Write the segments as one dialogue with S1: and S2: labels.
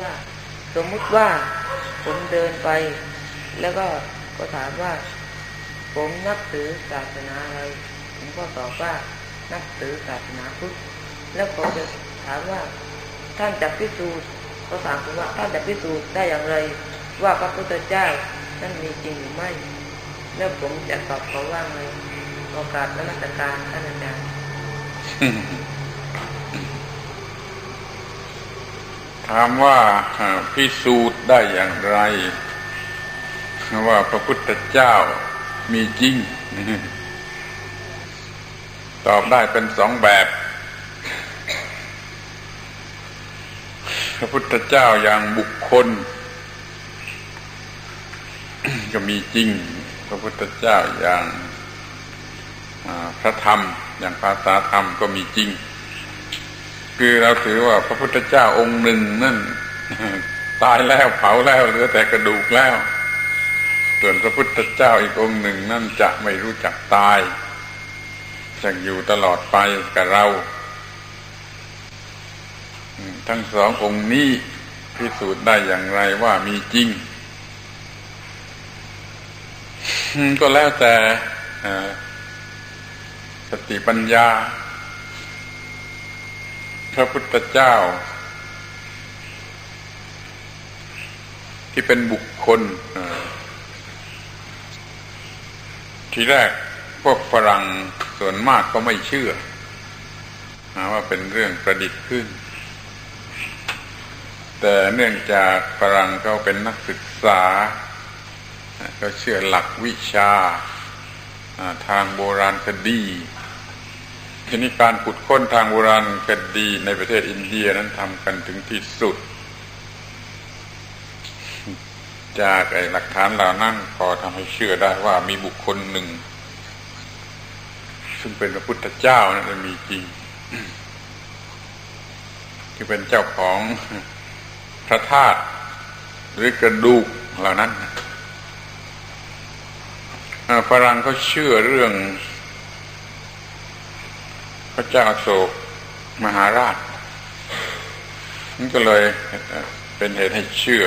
S1: ว่าสมมุติว่าผมเดินไป แล้วก็ก็ถามว่า ผมนับถือศาสนาอะไรผมก็ตอบว่านับถือศาสนาพุทธแล้วผมจะถามว่า ท่านจะพิสูจน์ก็ถามผมว่าท่านจะพิสูจน์ได้อย่างไร ว่าพระพุทธเจ้านั้นมีจริงหรือไม่ แล้วผมจะตอบเขาว่าไงโอกาสนมัสการท่านอาจารย์
S2: ถามว่าพิสูจน์ได้อย่างไร ว่าพระพุทธเจ้ามีจริง ตอบได้เป็นสองแบบ พระพุทธเจ้าอย่างบุคคล ก็มีจริง พระพุทธเจ้าอย่างพระธรรม อย่างภาษาธรรมก็มีจริง คือเราถือว่าพระพุทธเจ้าองค์หนึ่งนั่นตายแล้วเผาแล้วเหลือแต่กระดูกแล้ว ส่วนพระพุทธเจ้าอีกองค์หนึ่งนั่นจะไม่รู้จักตายจะอยู่ตลอดไปกับเรา ทั้งสององค์นี้พิสูจน์ได้อย่างไรว่ามีจริง ก็แล้วแต่สติปัญญา พระพุทธเจ้า ที่เป็นบุคคลเอ่อทีแรกพวกฝรั่งส่วนมากก็ไม่เชื่อว่าเป็นเรื่องประดิษฐ์ขึ้น แต่เนื่องจากฝรั่งเขาเป็นนักศึกษาก็เชื่อหลักวิชาอ่าทางโบราณคดี ทีนี้การขุดค้นทางโบราณคดีในประเทศอินเดียนั้นทำกันถึงที่สุด จากไอ้หลักฐานเหล่านั้นพอทำให้เชื่อได้ว่ามีบุคคลหนึ่ง ซึ่งเป็นพระพุทธเจ้านั้นมีจริง ที่เป็นเจ้าของพระธาตุหรือกระดูกเหล่านั้นฝรั่งเขาเชื่อเรื่อง ระเจ้าโศกมหาราชนั่นก็เลยเป็นเหตุให้เชื่อ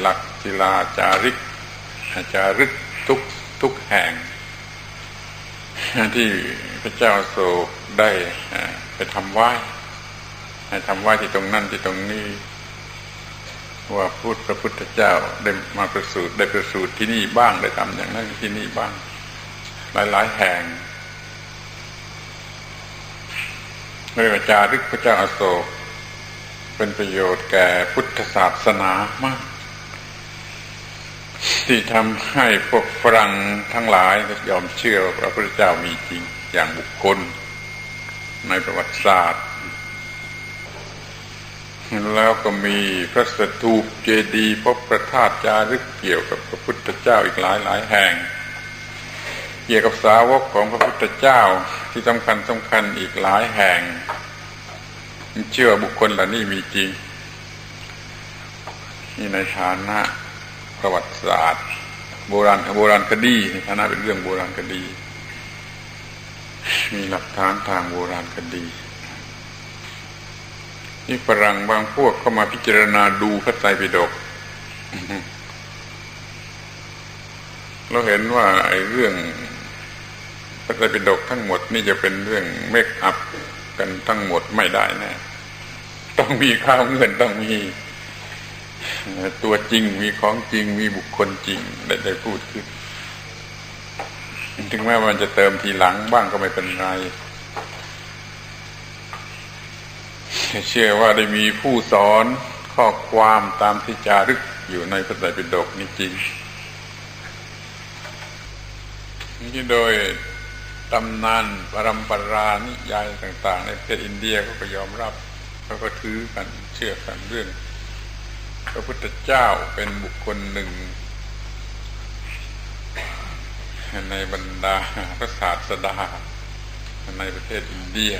S2: หลักศิลาจาริกจารึกทุกทุกแห่ง ที่พระเจ้าโศกได้ไปทำไหว้ให้ทำไหว้ที่ตรงนั้นที่ตรงนี้ว่าพูดพระพุทธเจ้าได้มาประสูติได้ประสูติที่นี่บ้างได้ทำอย่างนั้นที่นี่บ้าง หลายๆแห่ง เรียกว่าจารึกพระเจ้าอาโศกเป็นประโยชน์แก่พุทธศาสนามาก ที่ทำให้พวกฝรั่งทั้งหลายยอมเชื่อว่าพระพุทธเจ้ามีจริงอย่างบุคคล ในประวัติศาสตร์ แล้วก็มีพระสถูปเจดีย์พบประธาตุจารึกเกี่ยวกับพระพุทธเจ้าอีกหลายหลายแห่ง เกี่ยวกับสาวกของพระพุทธเจ้าที่สำคัญสำคัญอีกหลายแห่ง เชื่อบุคคลเหล่านี้มีจริงนี่ในฐานะประวัติศาสตร์ โบราณโบราณคดีในฐานะเป็นเรื่องโบราณคดี มีหลักฐานทางโบราณคดีนี่ฝรั่งบางพวกเข้ามาพิจารณาดูพระไตรปิฎกเราเห็นว่าไอ้เรื่อง ระไตรปิฎกทั้งหมดนี่จะเป็นเรื่องเมคอัพกันทั้งหมดไม่ได้แนะ่ต้องมีข้าวเงินต้องมีตัวจริงมีของจริงมีบุคคลจริงได้ได้พูดขึ้นถึงแม้มันจะเติมทีหลังบ้างก็ไม่เป็นไรเชื่อว่าได้มีผู้สอนข้อความตามที่จารึกอยู่ในพระไตรปิฎกนี่จริงนี่โดย ตำนานปรำปรานิยายต่าง ๆ ในประเทศอินเดียเขาก็ยอมรับเขาก็ถือกันเชื่อกันเรื่องพระพุทธเจ้าเป็นบุคคลหนึ่ง ในบรรดาพระศาสดาในประเทศอินเดีย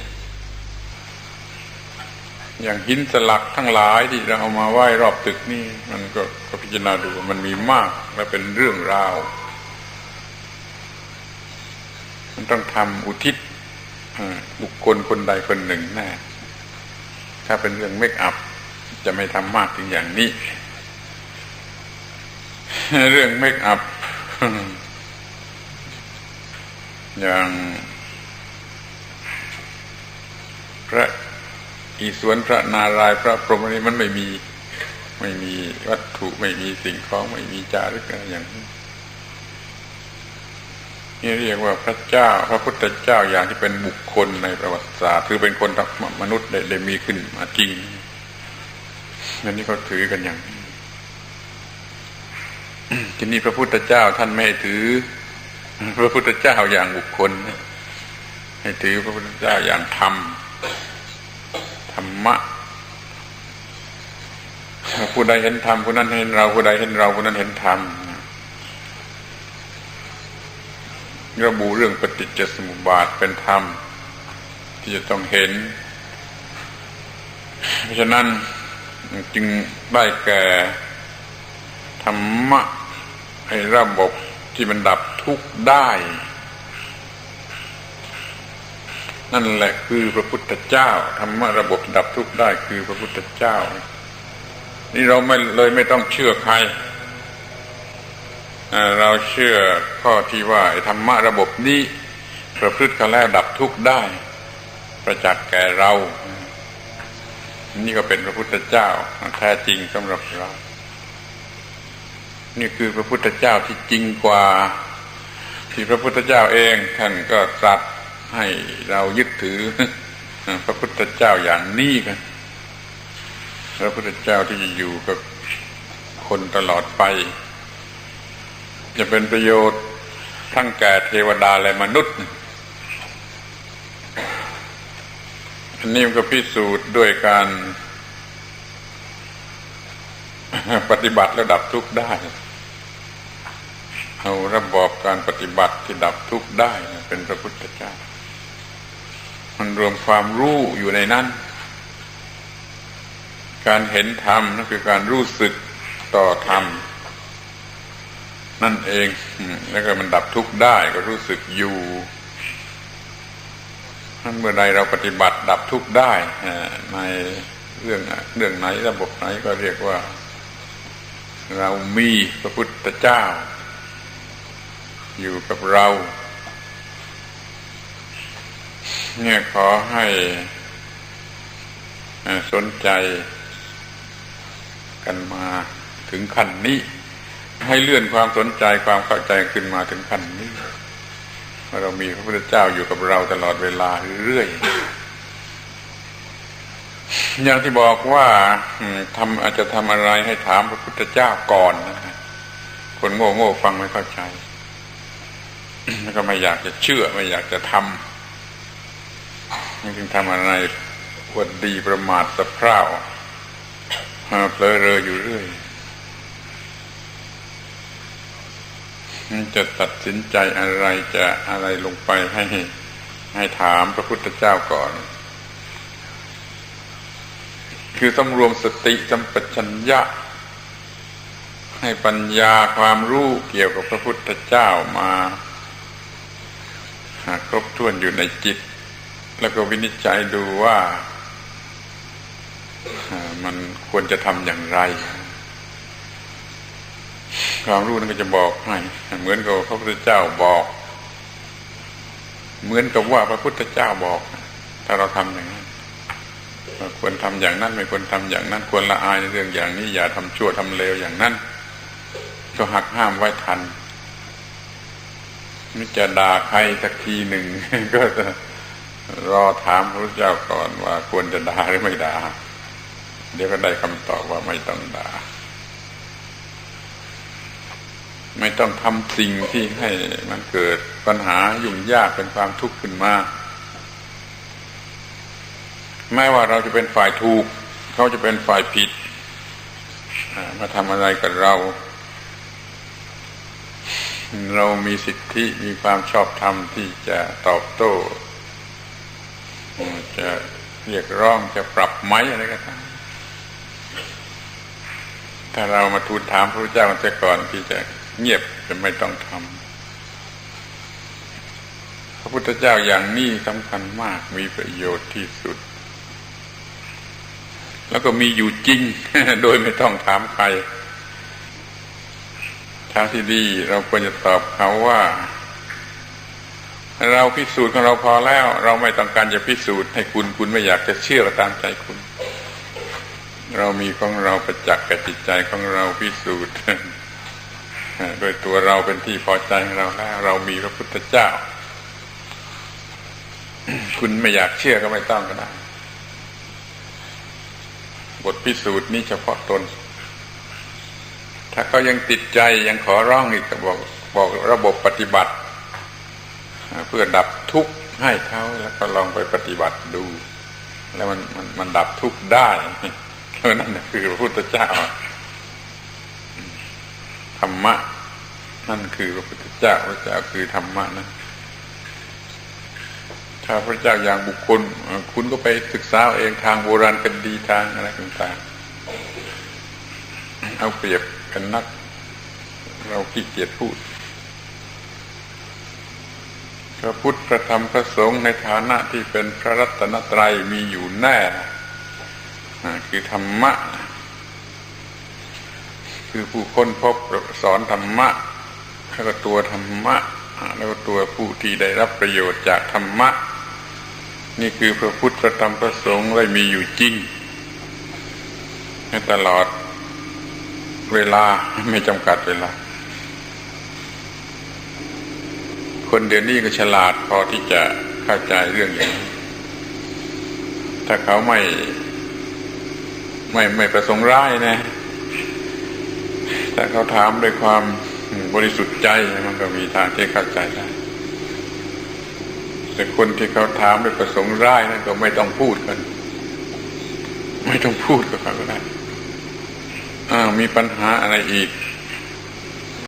S2: อย่างหินสลักทั้งหลายที่เราเอามาไหว้รอบตึกนี่มันก็ก็พิจารณาดูมันมีมากและเป็นเรื่องราว มันต้องทำอุทิศบุคคลคนใดคนหนึ่งแน่ถ้าเป็นเรื่องเมคอัพจะไม่ทำมากถึงอย่างนี้ เรื่องเมคอัพอย่างพระอีสวนพระนารายพระพรหมนี่มันไม่มี ไม่มีวัตถุไม่มีสิ่งของไม่มีจารึกอะไรอย่างนี้ นี่เรียกว่าพระเจ้า พระพุทธเจ้าอย่างที่เป็นบุคคลในประวัติศาสตร์ คือเป็นคนมนุษย์ได้มีขึ้นมาจริงนั่นนี่เขาถือกันอย่างนี้ทีนี้พระพุทธเจ้าท่านไม่ถือ พระพุทธเจ้าอย่างบุคคล ให้ถือพระพุทธเจ้าอย่างธรรมธรรมะผู้ใดเห็นธรรมผู้นั้นเห็นเราผู้ใดเห็นเราผู้นั้นเห็นธรรม ระบุเรื่องปฏิจจสมุปบาทเป็นธรรม ที่จะต้องเห็น เพราะฉะนั้นจึงได้แก่ธรรมะไอ้ระบบที่มันดับทุกข์ได้ นั่นแหละคือพระพุทธเจ้าธรรมะระบบดับทุกข์ได้คือพระพุทธเจ้า นี่เราไม่เลยไม่ต้องเชื่อใคร เราเชื่อข้อที่ว่าธรรมะระบบนี้ประพฤติกันแล้วดับทุกข์ได้ ประจักษ์แก่เรา นี่ก็เป็นพระพุทธเจ้าแท้จริงสำหรับเรา นี่คือพระพุทธเจ้าที่จริงกว่า ที่พระพุทธเจ้าเองท่านก็ตรัสให้เรายึดถือ พระพุทธเจ้าอย่างนี้กัน พระพุทธเจ้าที่จะอยู่กับคนตลอดไป จะเป็นประโยชน์ทั้งแก่เทวดาและมนุษย์อันนี้มันก็พิสูจน์ด้วยการปฏิบัติระดับทุกข์ได้ เอาระบอบการปฏิบัติที่ดับทุกข์ได้เป็นพระพุทธเจ้า มันรวมความรู้อยู่ในนั้น การเห็นธรรมนั่นคือการรู้สึกต่อธรรม นั่นเอง แล้วก็มันดับทุกข์ได้ก็รู้สึกอยู่ท่านเมื่อใดเราปฏิบัติดับทุกข์ได้ในเรื่องเรื่องไหนระบบไหนก็เรียกว่า เรามีพระพุทธเจ้า อยู่กับเรา เนี่ยขอให้สนใจกันมาถึงขั้นนี้ ให้เลื่อนความสนใจความเข้าใจขึ้นมาถึงขั้นนี้ว่าเรามีพระพุทธเจ้าอยู่กับเราตลอดเวลาเรื่อยอย่างที่บอกว่าทำอาจจะทำอะไรให้ถามพระพุทธเจ้าก่อนนะคนโง่โง่ฟังไม่เข้าใจแล้วก็ไม่อยากจะเชื่อไม่อยากจะทำจึงทำอะไรวดดีประมาทสะเพร่าเปลอเรออยู่เรื่อย จะตัดสินใจอะไรจะอะไรลงไปให้ให้ถามพระพุทธเจ้าก่อน คือต้องรวมสติสัมปชัญญะ ให้ปัญญาความรู้เกี่ยวกับพระพุทธเจ้ามาครบถ้วนอยู่ในจิต แล้วก็วินิจฉัยดูว่ามันควรจะทำอย่างไร ความรู้นั้นก็จะบอกให้เหมือนกับพระพุทธเจ้าบอก เหมือนกับว่าพระพุทธเจ้าบอก ถ้าเราทำอย่างนั้นควรทำอย่างนั้น ไม่ควรทำอย่างนั้น ควรละอายในเรื่องอย่างนี้ อย่าทำชั่วทำเลวอย่างนั้นก็หักห้ามไว้ทันนี่จะด่าใครสักทีหนึ่งก็จะรอถามพระพุทธเจ้าก่อนว่าควรจะด่าหรือไม่ด่าเดี๋ยวก็ได้คำตอบว่าไม่ต้องด่า ไม่ต้องทำสิ่งที่ให้มันเกิดปัญหายุ่งยากเป็นความทุกข์ขึ้นมาแม้ว่าเราจะเป็นฝ่ายถูก เขาจะเป็นฝ่ายผิดมาทำอะไรกับเรา เรามีสิทธิมีความชอบธรรมที่จะตอบโต้ จะเรียกร้องจะปรับไหมอะไรก็ตามถ้าเรามาทูลถามพระเจ้าแต่ก่อนที่จะ เงียบจะไม่ต้องทำพระพุทธเจ้าอย่างนี้สำคัญมากมีประโยชน์ที่สุด แล้วก็มีอยู่จริง โดยไม่ต้องถามใครทางที่ดีเราควรจะตอบเขาว่า เราพิสูจน์ของเราพอแล้ว เราไม่ต้องการจะพิสูจน์ให้คุณคุณไม่อยากจะเชื่อตามใจคุณ เรามีของเราประจักษ์กับจิตใจของเราพิสูจน์ โดยตัวเราเป็นที่พอใจของเราแล้วเรามีพระพุทธเจ้า คุณไม่อยากเชื่อก็ไม่ต้องก็ได้ บทพิสูจน์นี้เฉพาะตน ถ้าเขายังติดใจยังขอร้องอีกก็บอกบอกระบบปฏิบัติ เพื่อดับทุกข์ให้เขาแล้วก็ลองไปปฏิบัติดู แล้วมันมันมันดับทุกข์ได้แค่นั้นคือพระพุทธเจ้า รรมะ นั่นคือพระพุทธเจ้าพระเจ้าคือธรรมะนะถ้าพระเจ้าอย่างบุคคล คุณก็ไปศึกษาเองทางโบราณคดีทางอะไรต่างๆเอาเปรียบกันนัก เราขี้เกียจพูดพระพุทธพระธรรมพระสงฆ์ในฐานะที่เป็นพระรัตนตรัยมีอยู่แน่ คือธรรมะ คือผู้ค้นพบสอนธรรมะแล้วก็ตัวธรรมะ แล้วก็ตัวผู้ที่ได้รับประโยชน์จากธรรมะ นี่คือพระพุทธพระธรรมพระสงฆ์ไว้มีอยู่จริงตลอดเวลาไม่จำกัดเวลา คนเดี๋ยวนี้ก็ฉลาดพอที่จะเข้าใจเรื่องอย่างนี้ ถ้าเขาไม่ ไม่ไม่ประสงค์ร้ายนะ แต่เขาถามด้วยความบริสุทธิ์ใจมันก็มีทางที่เข้าใจได้แต่คนที่เขาถามด้วยประสงค์ร้ายนั่นก็ไม่ต้องพูดกัน ไม่ต้องพูดกับเขาก็ได้อ้ามีปัญหาอะไรอีก